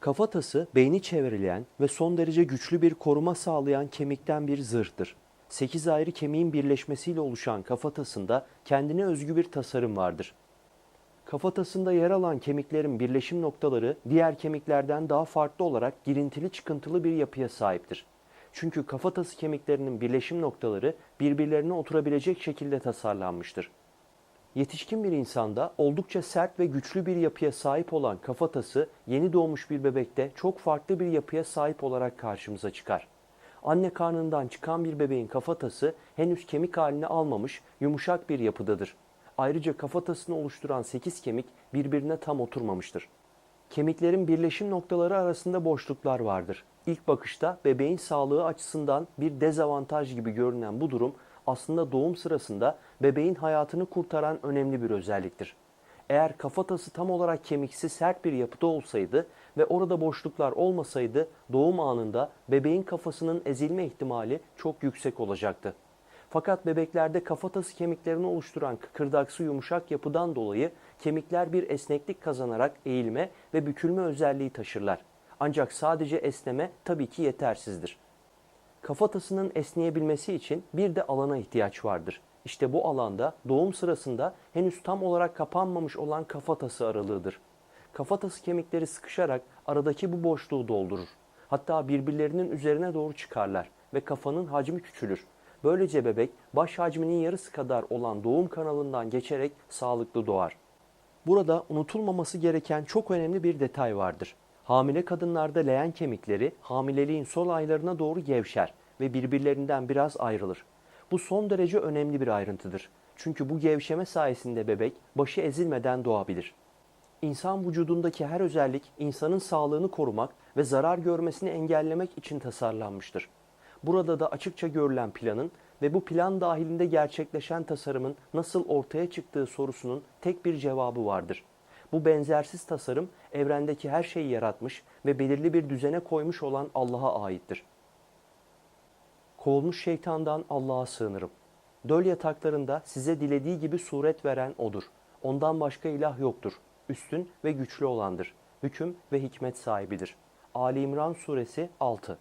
Kafatası beyni çevreleyen ve son derece güçlü bir koruma sağlayan kemikten bir zırhtır. 8 ayrı kemiğin birleşmesiyle oluşan kafatasında kendine özgü bir tasarım vardır. Kafatasında yer alan kemiklerin birleşim noktaları diğer kemiklerden daha farklı olarak girintili çıkıntılı bir yapıya sahiptir. Çünkü kafatası kemiklerinin birleşim noktaları birbirlerine oturabilecek şekilde tasarlanmıştır. Yetişkin bir insanda oldukça sert ve güçlü bir yapıya sahip olan kafatası yeni doğmuş bir bebekte çok farklı bir yapıya sahip olarak karşımıza çıkar. Anne karnından çıkan bir bebeğin kafatası henüz kemik halini almamış yumuşak bir yapıdadır. Ayrıca kafatasını oluşturan 8 kemik birbirine tam oturmamıştır. Kemiklerin birleşim noktaları arasında boşluklar vardır. İlk bakışta bebeğin sağlığı açısından bir dezavantaj gibi görünen bu durum aslında doğum sırasında bebeğin hayatını kurtaran önemli bir özelliktir. Eğer kafatası tam olarak kemiksiz sert bir yapıda olsaydı ve orada boşluklar olmasaydı doğum anında bebeğin kafasının ezilme ihtimali çok yüksek olacaktı. Fakat bebeklerde kafatası kemiklerini oluşturan kıkırdaksı yumuşak yapıdan dolayı kemikler bir esneklik kazanarak eğilme ve bükülme özelliği taşırlar. Ancak sadece esneme tabii ki yetersizdir. Kafatasının esneyebilmesi için bir de alana ihtiyaç vardır. İşte bu alanda doğum sırasında henüz tam olarak kapanmamış olan kafatası aralığıdır. Kafatası kemikleri sıkışarak aradaki bu boşluğu doldurur. Hatta birbirlerinin üzerine doğru çıkarlar ve kafanın hacmi küçülür. Böylece bebek baş hacminin yarısı kadar olan doğum kanalından geçerek sağlıklı doğar. Burada unutulmaması gereken çok önemli bir detay vardır. Hamile kadınlarda leğen kemikleri hamileliğin son aylarına doğru gevşer ve birbirlerinden biraz ayrılır. Bu son derece önemli bir ayrıntıdır. Çünkü bu gevşeme sayesinde bebek başı ezilmeden doğabilir. İnsan vücudundaki her özellik insanın sağlığını korumak ve zarar görmesini engellemek için tasarlanmıştır. Burada da açıkça görülen planın ve bu plan dahilinde gerçekleşen tasarımın nasıl ortaya çıktığı sorusunun tek bir cevabı vardır. Bu benzersiz tasarım evrendeki her şeyi yaratmış ve belirli bir düzene koymuş olan Allah'a aittir. Kovulmuş şeytandan Allah'a sığınırım. Döl yataklarında size dilediği gibi suret veren O'dur. Ondan başka ilah yoktur. Üstün ve güçlü olandır. Hüküm ve hikmet sahibidir. Ali İmran Suresi 6